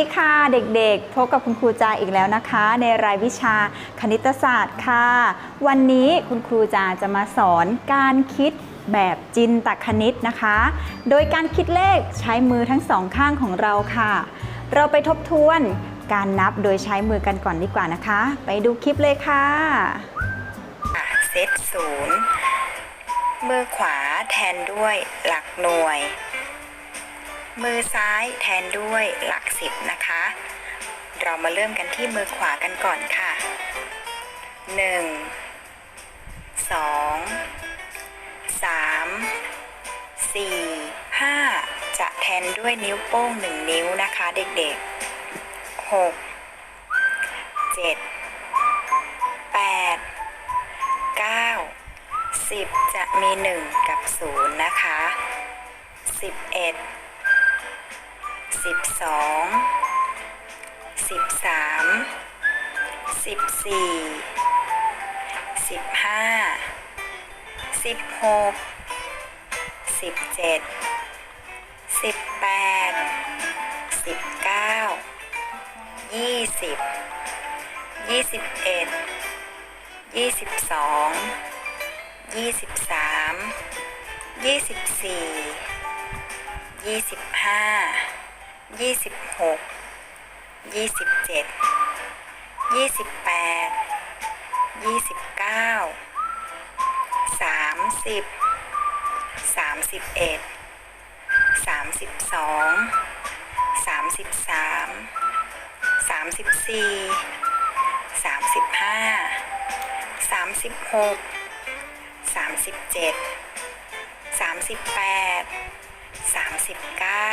ดีค่ะเด็กๆ พบกับคุณครูจาอีกแล้วนะคะ ในรายวิชาคณิตศาสตร์ค่ะ วันนี้คุณครูจาจะมาสอนการคิดแบบจินตคณิตนะคะ โดยการคิดเลขใช้มือทั้งสองข้างของเราค่ะ เราไปทบทวนการนับโดยใช้มือกันก่อนดีกว่านะคะ ไปดูคลิปเลยค่ะอะเซตศูนย์มือขวาแทนด้วยหลักหน่วย มือซ้ายแทนด้วยหลักสิบนะคะ เรามาเริ่มกันที่มือขวากันก่อนค่ะหนึ่งสองสามสี่ห้าจะแทนด้วยนิ้วโป้งหนึ่งนิ้วนะคะเด็กๆหกเจ็ดแปด9 10 จะมี 1 กับ 0 นะคะ 11 12 13 14 15 16 17 18 19 20 21 22ยี่สิบสามยี่สิบสี่ยี่สิบห้า ยี่สิบหกยี่สิบเจ็ดยี่สิบแปดยี่สิบเก้าสามสิบสามสิบเอ็ดสามสิบสองสามสิบสามสามสิบสี่สามสิบห้าสามสิบหกสามสิบเจ็ดสามสิบแปดสามสิบเก้า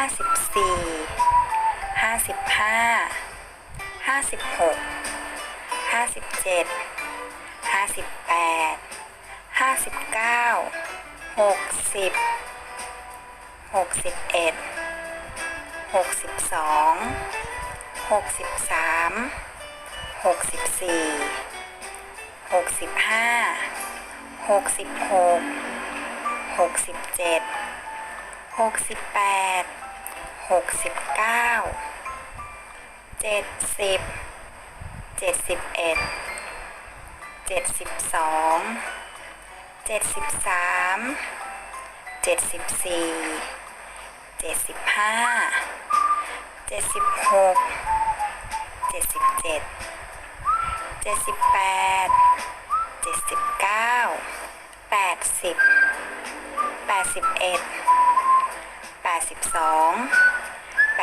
ห้าสิบสี่ห้าสิบห้าห้าสิบหกห้าสิบเจ็ดห้าสิบแปดห้าสิบเก้าหกสิบหกสิบเอ็ดหกสิบสองหกสิบสามหกสิบสี่หกสิบห้าหกสิบหกหกสิบเจ็ดหกสิบแปด หกสิบเก้าเจ็ดสิบเจ็ดสิบเอ็ดเจ็ดสิบสองเจ็ดสิบสามเจ็ดสิบสี่เจ็ดสิบห้าเจ็ดสิบหกเจ็ดสิบเจ็ดเจ็ดสิบแปดเจ็ดสิบเก้าแปดสิบแปดสิบเอ็ดแปดสิบสอง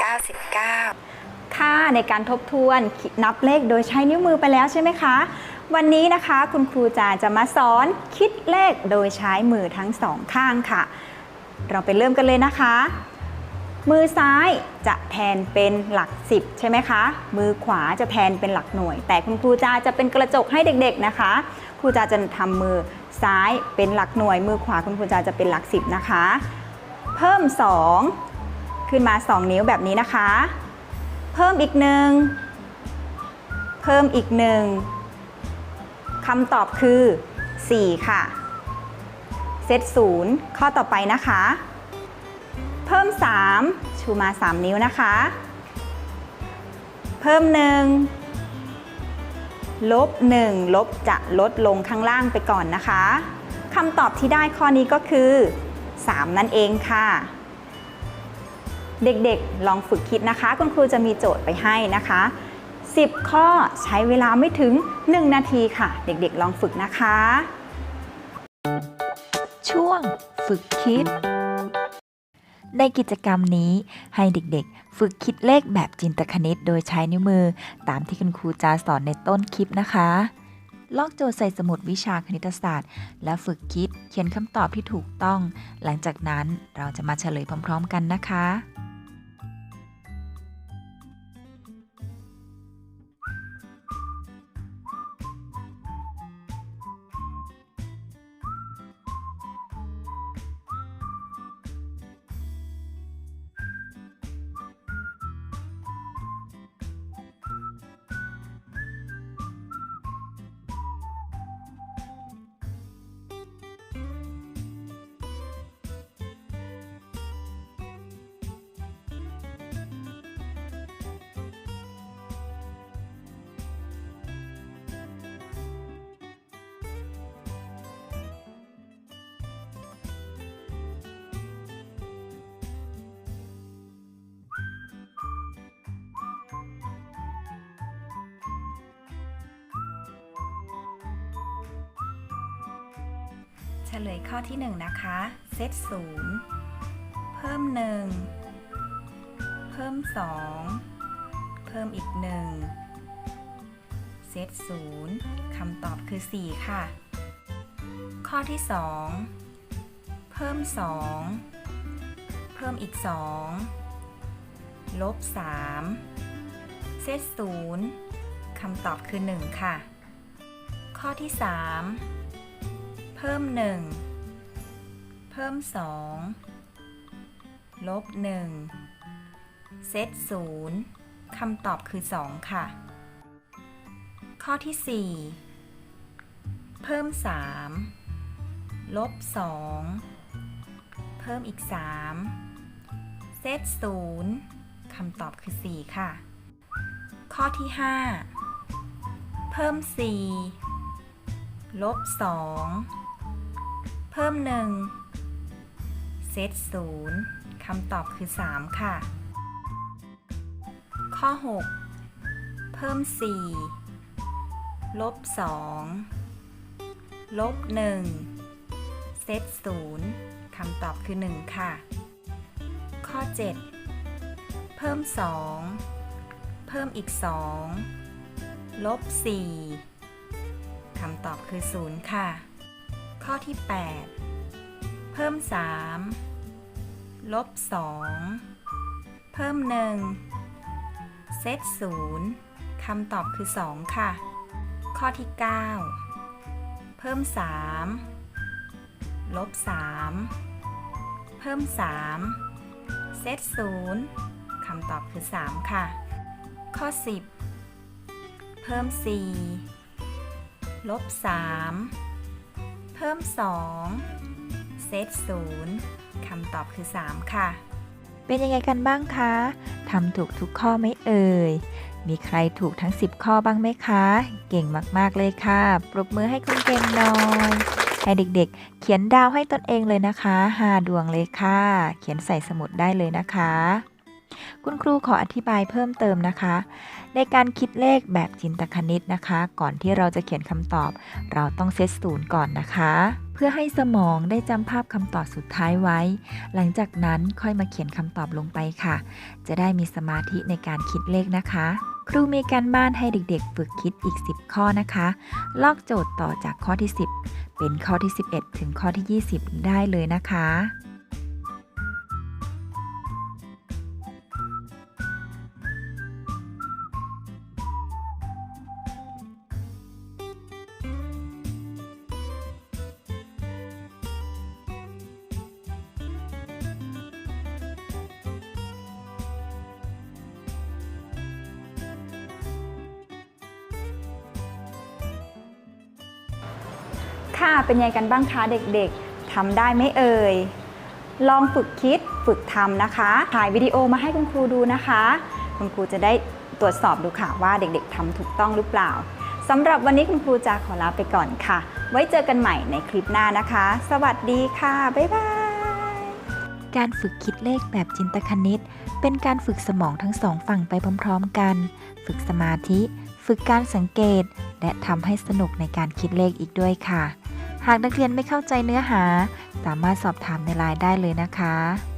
สิบสามแปดสิบสี่าแปดสิบหกแปดสิบเจ็ดแปดสิบแปดแปดสิบเก้าเก้าสิบเก้าสิบเอ็ดเก้าสิบสองเก้าสิบสามเก้าสิบสี่เก้าสิบห้าเก้าสิบหกเก้าสิบเจ็ดเก้าสิบแปดเก้าสิบเก้าค่ะในการทบทวนนับเลขโดยใช้นิ้วมือไปแล้วใช่ไหมคะ วันนี้นะคะคุณครูจาจะมาสอนคิดเลขโดยใช้มือทั้งสองข้างค่ะ เราไปเริ่มกันเลยนะคะ มือซ้ายจะแทนเป็นหลัก 10 ใช่ไหมคะ มือขวาจะแทนเป็นหลักหน่วย แต่คุณครูจาจะเป็นกระจกให้เด็กๆนะคะครูจาจะทำมือซ้ายเป็นหลักหน่วย มือขวาคุณครูจาจะเป็นหลัก 10 นะคะ เพิ่ม 2 ขึ้นมา 2 นิ้วแบบนี้นะคะ เพิ่มอีกหนึ่ง เพิ่มอีกหนึ่งคำตอบคือ 4 ค่ะ เซตศูนย์ข้อต่อไปนะคะ เพิ่ม 3 ชูมา 3 นิ้วนะคะ เพิ่ม 1 ลบ 1 ลบจะลดลงข้างล่างไปก่อนนะคะคำตอบที่ได้ข้อนี้ก็คือ 3 นั่นเองค่ะ เด็กๆ ลองฝึกคิดนะคะ คุณครูจะมีโจทย์ไปให้นะคะ 10 ข้อใช้เวลาไม่ถึง 1 นาทีค่ะ เด็กๆ ลองฝึกนะคะ ช่วงฝึกคิด ในกิจกรรมนี้ให้เด็กๆ ฝึกคิดเลขแบบจินตคณิต โดยใช้นิ้วมือ ตามที่คุณครูจาสอนในต้นคลิปนะคะลอกโจทย์ใส่สมุดวิชาคณิตศาสตร์ และฝึกคิดเขียนคำตอบที่ถูกต้อง หลังจากนั้นเราจะมาเฉลยพร้อม ๆ กันนะคะ เฉลยข้อที่ 1 นะคะ เซต0เพิ่ม 1 เพิ่ม 2 เพิ่มอีก 1 เซต0คำตอบคือ 4 ค่ะ ข้อที่ 2 เพิ่ม 2 เพิ่มอีก 2 ลบ 3 เซต0คำตอบคือ 1 ค่ะ ข้อที่ 3 เพิ่ม 1 เพิ่ม 2 ลบ 1 เซต0คำตอบคือ 2 ค่ะ ข้อที่ 4 เพิ่ม 3 ลบ 2 เพิ่มอีก 3 เซต0คำตอบคือ 4 ค่ะ ข้อที่ 5 เพิ่ม 4 ลบ 2 เพิ่ม 1 เซต0คำตอบคือ 3 ค่ะ ข้อ 6 เพิ่ม 4 ลบ 2 ลบ 1 เซต0คำตอบคือ 1 ค่ะ ข้อ 7 เพิ่ม 2 เพิ่มอีก 2 ลบ 4คำตอบคือ 0 ค่ะ ข้อที่ 8 เพิ่ม 3 ลบ 2 เพิ่ม 1 เซต0คำตอบคือ 2 ค่ะ ข้อที่ 9 เพิ่ม 3 ลบ 3 เพิ่ม 3 เซต0คำตอบคือ 3 ค่ะ ข้อ 10 เพิ่ม 4 ลบ 3 พิ่ม 2 เซต0คำตอบคือ 3 ค่ะ เป็นยังไงกันบ้างคะทำถูกทุกข้อไหมเอ่ย มีใครถูกทั้ง 10 ข้อบ้างไหมคะ เก่งมากๆเลยค่ะ ปรบมือให้คุณเก่งหน่อยให้เด็กๆ เขียนดาวให้ตนเองเลยนะคะ 5 ดวงเลยค่ะ เขียนใส่สมุดได้เลยนะคะ คุณครูขออธิบายเพิ่มเติมนะคะ ในการคิดเลขแบบจินตคณิตนะคะ ก่อนที่เราจะเขียนคำตอบ เราต้องเซตศูนย์ก่อนนะคะ เพื่อให้สมองได้จำภาพคำตอบสุดท้ายไว้ หลังจากนั้นค่อยมาเขียนคำตอบลงไปค่ะ จะได้มีสมาธิในการคิดเลขนะคะครูมีการบ้านให้เด็กๆ ฝึกคิดอีก 10 ข้อนะคะ ลอกโจทย์ต่อจากข้อที่ 10 เป็นข้อที่ 11 ถึงข้อที่ 20 ได้เลยนะคะ ค่ะ เป็นยังไงกันบ้างคะเด็กๆทำได้ไหมเอ่ย ลองฝึกคิดฝึกทำนะคะถ่ายวิดีโอมาให้คุณครูดูนะคะ คุณครูจะได้ตรวจสอบดูค่ะว่าเด็กๆทำถูกต้องหรือเปล่าสำหรับวันนี้คุณครูจะขอลาไปก่อนค่ะ ไว้เจอกันใหม่ในคลิปหน้านะคะ สวัสดีค่ะ บ๊ายบาย การฝึกคิดเลขแบบจินตคณิต เป็นการฝึกสมองทั้งสองฝั่งไปพร้อมๆกัน ฝึกสมาธิ ฝึกการสังเกต และทำให้สนุกในการคิดเลขอีกด้วยค่ะ หากนักเรียนไม่เข้าใจเนื้อหา สามารถสอบถามในไลน์ได้เลยนะคะ